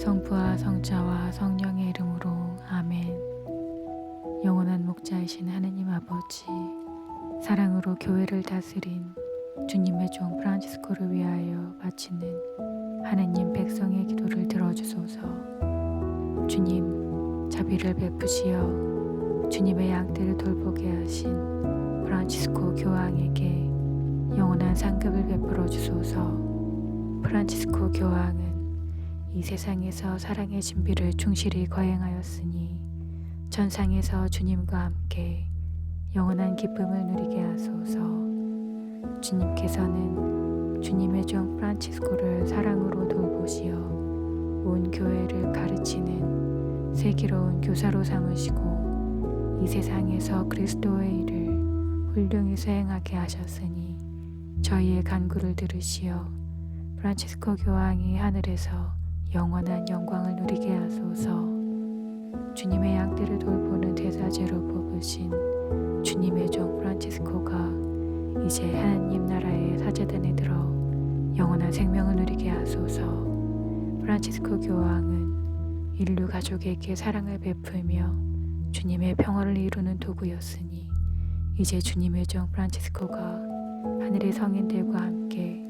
성부와 성자와 성령의 이름으로 아멘. 영원한 목자이신 하느님 아버지, 사랑으로 교회를 다스린 주님의 종 프란치스코를 위하여 바치는 하느님 백성의 기도를 들어주소서. 주님, 자비를 베푸시어 주님의 양떼를 돌보게 하신 프란치스코 교황에게 영원한 상급을 베풀어 주소서. 프란치스코 교황은 이 세상에서 사랑의 신비를 충실히 거행하였으니 전상에서 주님과 함께 영원한 기쁨을 누리게 하소서. 주님께서는 주님의 종 프란치스코를 사랑으로 돌보시어 온 교회를 가르치는 세기로운 교사로 삼으시고 이 세상에서 그리스도의 일을 훌륭히 수행하게 하셨으니 저희의 간구를 들으시어 프란치스코 교황이 하늘에서 영원한 영광을 누리게 하소서. 주님의 양떼를 돌보는 대사제로 뽑으신 주님의 종 프란치스코가 이제 하나님 나라의 사제단에 들어 영원한 생명을 누리게 하소서. 프란치스코 교황은 인류 가족에게 사랑을 베풀며 주님의 평화를 이루는 도구였으니 이제 주님의 종 프란치스코가 하늘의 성인들과 함께